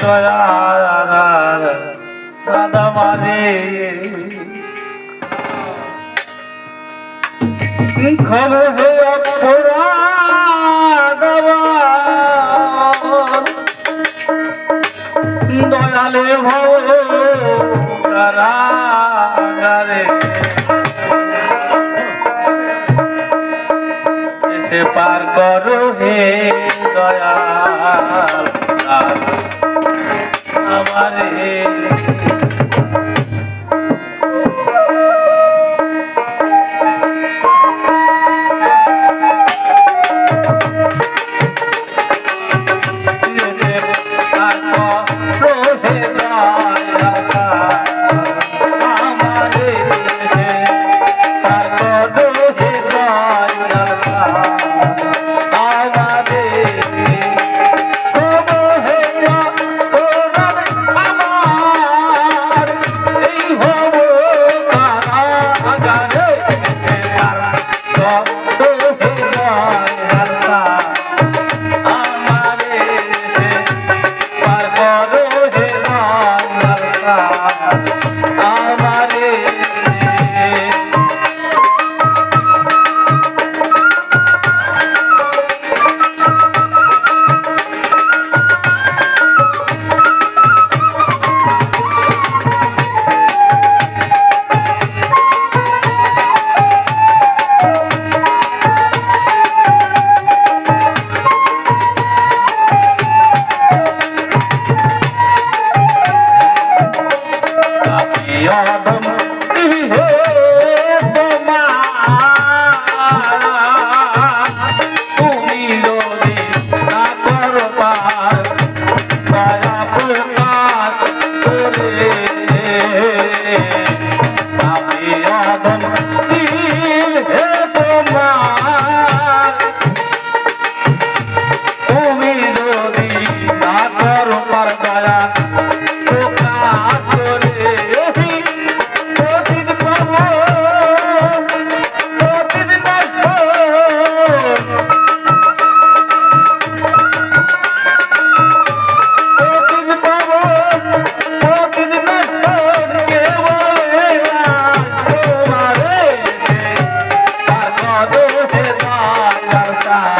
দয়ার সাদা মারে খবর অক্ষরা দয়ালে ভব রে সে পার করো হে দয়াল রে Vai.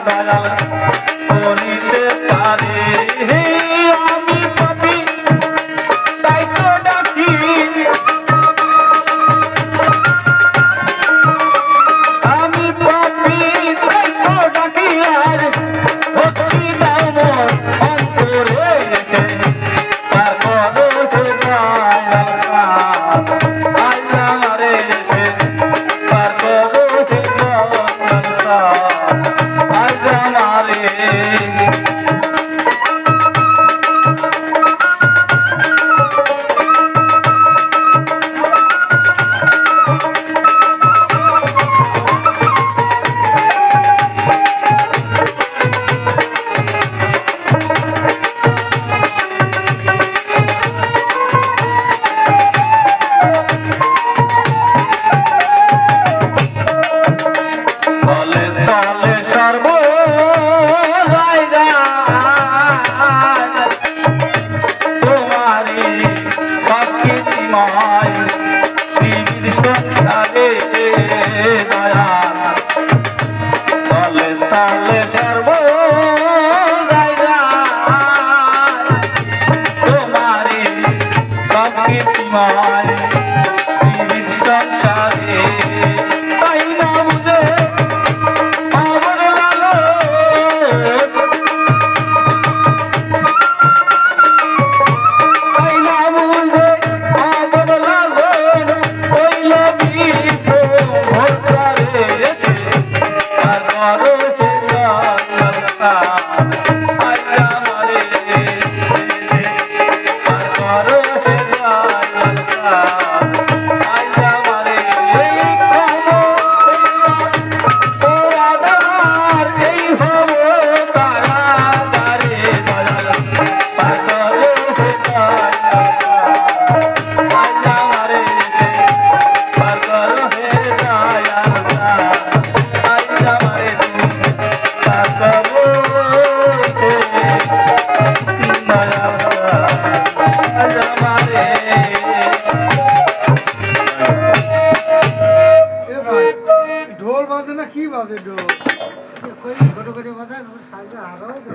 bala